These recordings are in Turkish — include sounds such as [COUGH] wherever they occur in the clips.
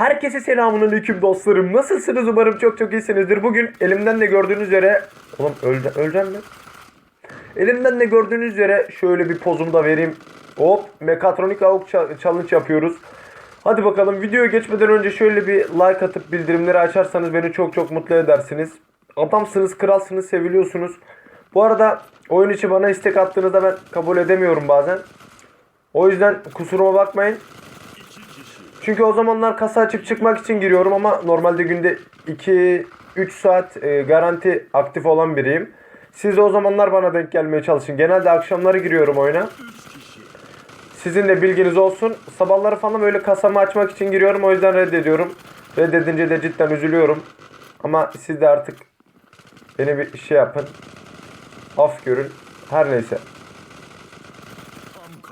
Herkese selamünaleyküm dostlarım. Nasılsınız? Umarım çok çok iyisinizdir. Bugün elimden de gördüğünüz üzere... Oğlum öldü, öleceğim mi? Elimden de gördüğünüz üzere şöyle bir pozumu da vereyim. Hop mekatronik avuk challenge yapıyoruz. Hadi bakalım videoya geçmeden önce şöyle bir like atıp bildirimleri açarsanız beni çok çok mutlu edersiniz. Adamsınız, kralsınız, seviliyorsunuz. Bu arada oyun içi bana istek attığınızda ben kabul edemiyorum bazen. O yüzden kusuruma bakmayın. Çünkü o zamanlar kasa açıp çıkmak için giriyorum ama normalde günde 2-3 saat e, garanti aktif olan biriyim. Siz de o zamanlar bana denk gelmeye çalışın. Genelde akşamları giriyorum oyuna. Sizin de bilginiz olsun. Sabahları falan böyle kasamı açmak için giriyorum. O yüzden reddediyorum. Reddedince de cidden üzülüyorum. Ama siz de artık beni bir şey yapın. Af görün. Her neyse.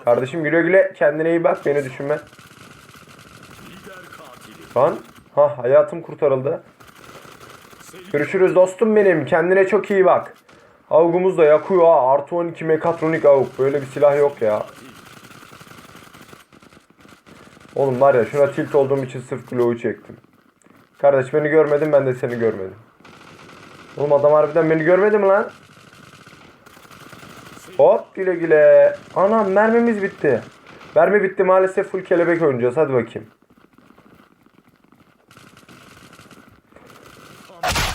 Kardeşim güle güle. Kendine iyi bak. Beni düşünme. Lan. Ha hayatım kurtarıldı. Görüşürüz dostum benim. Kendine çok iyi bak. Avgumuz da yakıyor ha. Artı 12 mekatronik avuk. Böyle bir silah yok ya. Oğlum var ya şuna tilt olduğum için sırf glow'u çektim. Kardeş beni görmedin ben de seni görmedim. Oğlum adam harbiden beni görmedi mi lan? Hop güle güle. Anam mermimiz bitti. Mermi bitti maalesef full kelebek oynayacağız. Hadi bakayım.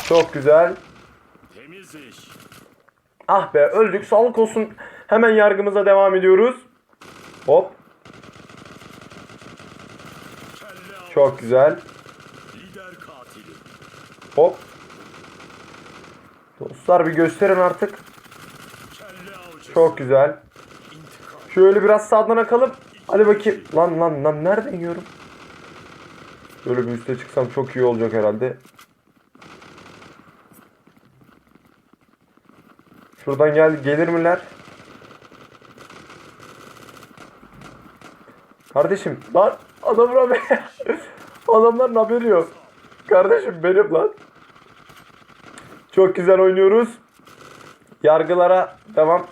Çok güzel. Ah be öldük. Sağlık olsun. Hemen yargımıza devam ediyoruz. Hop. Çok güzel. Hop. Dostlar bir gösterin artık. Çok güzel. Şöyle biraz sağdan akalım. Hadi bakayım. Lan lan lan nereden yiyorum? Böyle bir üste çıksam çok iyi olacak herhalde. Şuradan gel gelir miler? Kardeşim lan adamın haberi. [LAUGHS] Adamların haberi yok. Kardeşim benim lan. Çok güzel oynuyoruz. Yargılara devam.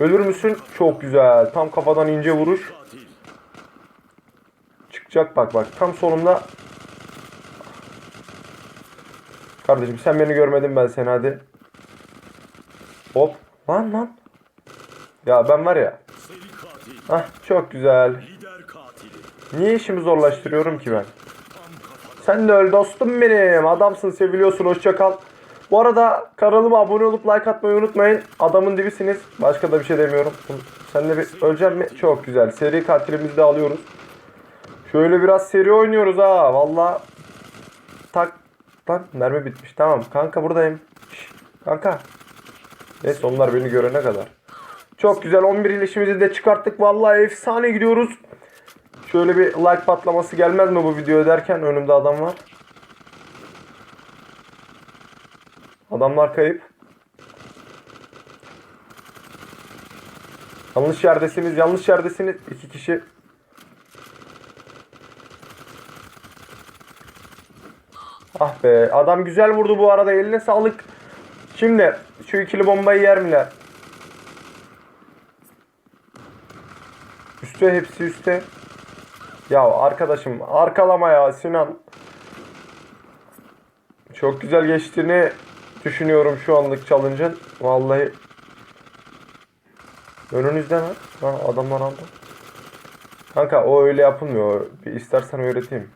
Ölür müsün? Çok güzel. Tam kafadan ince vuruş. Çıkacak bak bak. Tam sonunda. Kardeşim sen beni görmedin ben seni hadi. Hop. Lan lan. Ya ben var ya. Hah çok güzel. Niye işimi zorlaştırıyorum ki ben? Sen de öl dostum benim. Adamsın seviliyorsun hoşça kal. Bu arada kanalıma abone olup like atmayı unutmayın. Adamın dibisiniz. Başka da bir şey demiyorum. Sen de bir öleceğim mi? Çok güzel. Seri katilimizi de alıyoruz. Şöyle biraz seri oynuyoruz ha. Valla. Tak. Lan mermi bitmiş. Tamam kanka buradayım. Şş, kanka. Neyse onlar beni görene kadar. Çok güzel 11 ilişimizi de çıkarttık. Vallahi efsane gidiyoruz. Şöyle bir like patlaması gelmez mi bu video derken önümde adam var. Adamlar kayıp. Yanlış yerdesiniz, yanlış yerdesiniz. İki kişi. Ah be, adam güzel vurdu bu arada. Eline sağlık. Şimdi şu ikili bombayı yer miler? Üste hepsi üste. Ya arkadaşım arkalama ya Sinan. Çok güzel geçtiğini düşünüyorum şu anlık challenge'ın. Vallahi. Önünüzde mi? Ha adamlar aldı. Kanka o öyle yapılmıyor. Bir istersen öğreteyim.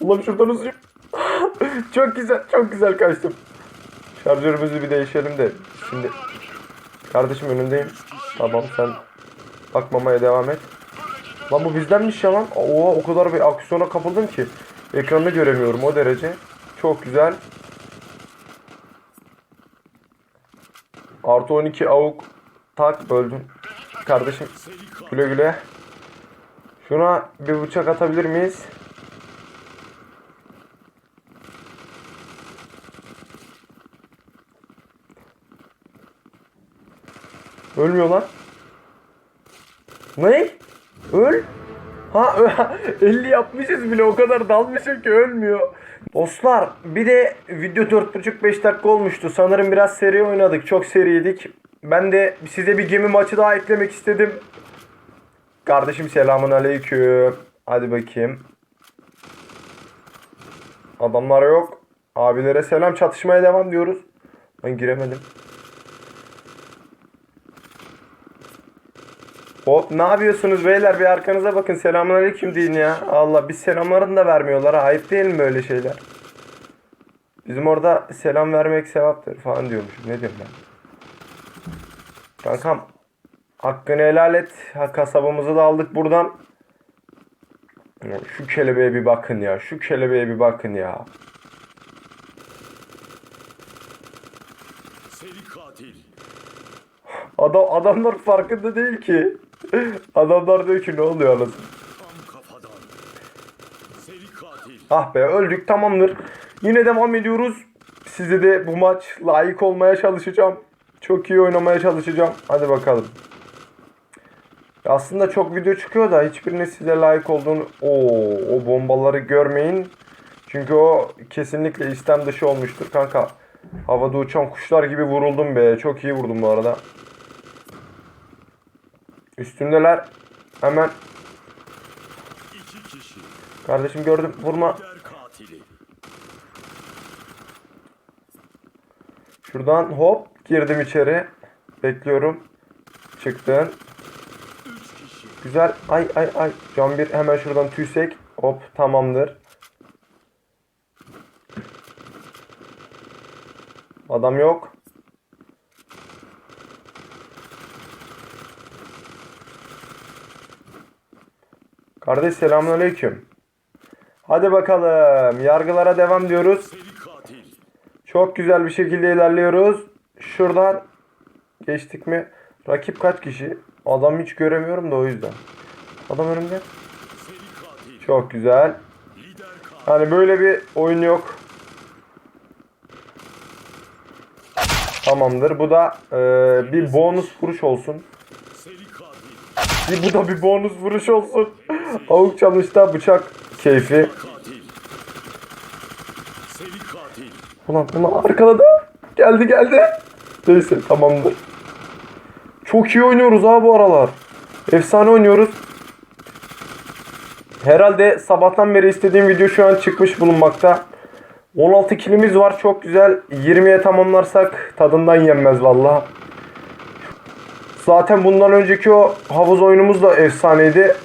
Ulan şuradan uzayım. çok güzel, çok güzel kaçtım. Şarjörümüzü bir değişelim de. Şimdi kardeşim önündeyim. Tamam sen bakmamaya devam et. Lan bu bizdenmiş ya lan. Oha o kadar bir aksiyona kapıldım ki. Ekranını göremiyorum o derece. Çok güzel. Artı 12 avuk. Tak öldün. Kardeşim güle güle. Şuna bir bıçak atabilir miyiz? Ölmüyor lan. Ne? Öl. Ha [LAUGHS] ö- 50 yapmışız bile o kadar dalmışım ki ölmüyor. Dostlar bir de video 4.5-5 dakika olmuştu. Sanırım biraz seri oynadık. Çok seriydik. Ben de size bir gemi maçı daha eklemek istedim. Kardeşim selamun aleyküm. Hadi bakayım. Adamlar yok. Abilere selam çatışmaya devam diyoruz. Ben giremedim. Hop ne yapıyorsunuz beyler bir arkanıza bakın selamünaleyküm deyin ya. Allah bir selamlarını da vermiyorlar ayıp değil mi böyle şeyler? Bizim orada selam vermek sevaptır falan diyormuşum. Ne diyorum ben? Kankam hakkını helal et. Ha, kasabamızı da aldık buradan. Şu kelebeğe bir bakın ya. Şu kelebeğe bir bakın ya. Adam adamlar farkında değil ki. Adamlar diyor ki ne oluyor anasını. Ah be öldük tamamdır. Yine devam ediyoruz. Size de bu maç layık olmaya çalışacağım. Çok iyi oynamaya çalışacağım. Hadi bakalım. Aslında çok video çıkıyor da hiçbirine size layık olduğunu... Oo, o bombaları görmeyin. Çünkü o kesinlikle istem dışı olmuştur kanka. Havada uçan kuşlar gibi vuruldum be. Çok iyi vurdum bu arada. Üstündeler. Hemen. Kardeşim gördüm. Vurma. Şuradan hop girdim içeri. Bekliyorum. Çıktın. Güzel. Ay ay ay. Can bir hemen şuradan tüysek. Hop tamamdır. Adam yok. Kardeş selamünaleyküm. Hadi bakalım. Yargılara devam diyoruz. Çok güzel bir şekilde ilerliyoruz. Şuradan geçtik mi? Rakip kaç kişi? Adam hiç göremiyorum da o yüzden. Adam önümde. Çok güzel. Hani böyle bir oyun yok. Tamamdır. Bu da e, bir bonus vuruş olsun. Bu da bir bonus vuruş olsun. Avuk çalışta bıçak keyfi. Ulan ulan arkada da geldi geldi. Neyse tamamdır. Çok iyi oynuyoruz ha bu aralar. Efsane oynuyoruz. Herhalde sabahtan beri istediğim video şu an çıkmış bulunmakta. 16 kilimiz var çok güzel. 20'ye tamamlarsak tadından yenmez valla. Zaten bundan önceki o havuz oyunumuz da efsaneydi.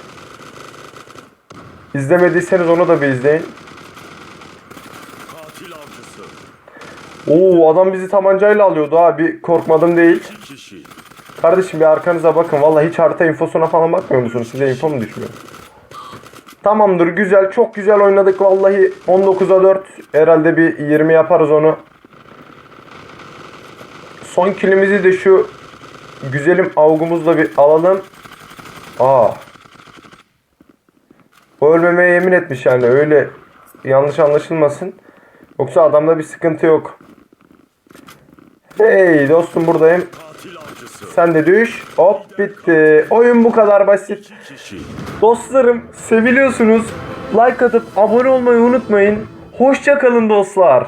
İzlemediyseniz onu da bir izleyin. Oo adam bizi tabancayla alıyordu abi. Korkmadım değil. Kardeşim bir arkanıza bakın. Vallahi hiç harita infosuna falan bakmıyor musunuz? Size info mu düşmüyor? Tamamdır güzel. Çok güzel oynadık. Vallahi 19'a 4. Herhalde bir 20 yaparız onu. Son kilimizi de şu güzelim avgumuzla bir alalım. Aa. Ölmemeye yemin etmiş yani. Öyle yanlış anlaşılmasın. Yoksa adamda bir sıkıntı yok. Hey dostum buradayım. Sen de düş. Hop bitti. Oyun bu kadar basit. Dostlarım seviliyorsunuz. Like atıp abone olmayı unutmayın. Hoşça kalın dostlar.